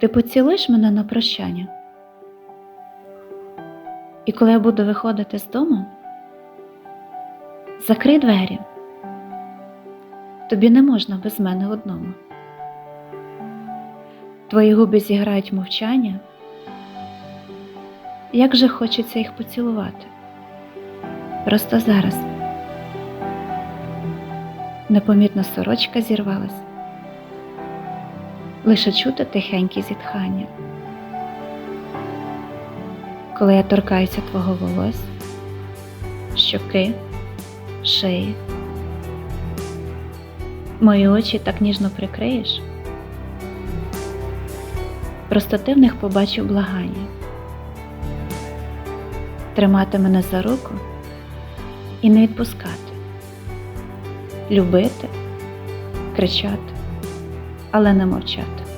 Ти поцілуєш мене на прощання? І коли я буду виходити з дому, закрий двері. Тобі не можна без мене одному. Твої губи зіграють мовчання. Як же хочеться їх поцілувати. Просто зараз. Непомітна сорочка зірвалась. Лише чути тихенькі зітхання. Коли я торкаюся твого волосся, щоки, шиї. Мої очі так ніжно прикриєш. Просто ти в них побачив благання. Тримати мене за руку і не відпускати, любити, кричати, але не мовчати.